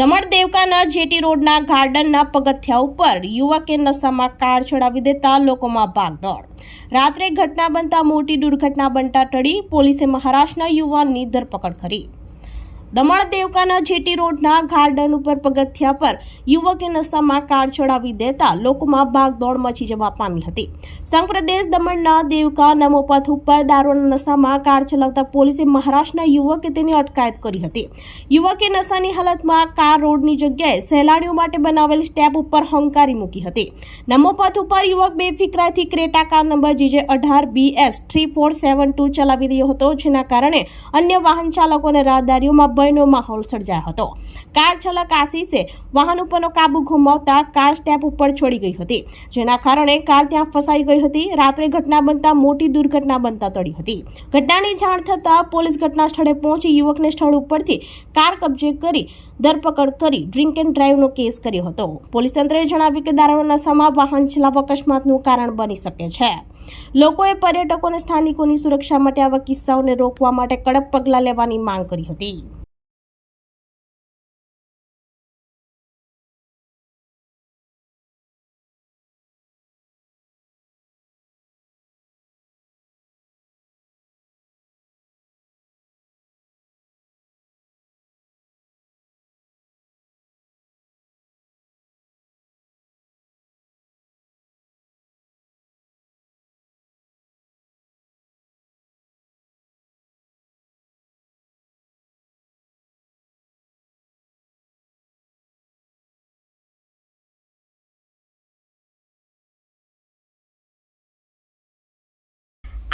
દમણ દેવકાના જેટી રોડના ગાર્ડનના પગથિયા ઉપર યુવકે નશામાં કાર ચડાવી દેતા લોકોમાં ભાગદોડ. રાત્રે ઘટના બનતા મોટી દુર્ઘટના બનતા ટળી પોલીસે મહારાષ્ટ્રના યુવાનની ધરપકડ કરી. દમણ દેવકાના જેટી રોડના ગાર્ડન ઉપર પગથિયા પર યુવકે નશામાં કાર ચડાવી દેતા લોકોમાં ભાગદોડ મચી જવા પામી હતી. સંઘ પ્રદેશ દમણના દેવકા નમોપથ ઉપર દારૂના નશામાં કાર ચલાવતા પોલીસે મહારાષ્ટ્રના યુવકે તેની અટકાયત કરી હતી. યુવકે નશાની હાલતમાં કાર રોડની જગ્યાએ સહેલાણીઓ માટે બનાવેલ સ્ટેપ ઉપર હંકારી મૂકી હતી. નમોપથ ઉપર યુવક બેફિકરાથી ક્રેટા કાર નંબર જીજે અઢાર B S three four seven two ચલાવી રહ્યો હતો, જેના કારણે અન્ય વાહન ચાલકો અને રાહદારીઓમાં ભયનો માહોલ સર્જાયો હતો. કાર ચાલક આશીષે વાહન ઉપરનો કાબુ ગુમાવતા કાર સ્ટેપ ઉપર છોડી ગઈ હતી. જેના કારણે કાર ત્યાં ફસાઈ ગઈ હતી. રાત્રે ઘટના બનતા મોટી દુર્ઘટના બનતા તળી હતી. ઘટનાની જાણ થતાં પોલીસ ઘટના સ્થળે પહોંચી યુવકને સ્થળ ઉપરથી કાર કબજે કરી ધરપકડ કરી ડ્રિંક એન્ડ ડ્રાઈવનો કેસ કર્યો હતો. પોલીસ તંત્રએ જણાવ્યું કે દારૂના નશામાં વાહન ચલાવ અકસ્માતનું કારણ બની શકે છે. લોકોએ પર્યટકો અને સ્થાનિકોની સુરક્ષા માટે આવા કિસ્સાઓને રોકવા માટે કડક પગલાં લેવાની માંગ કરી હતી.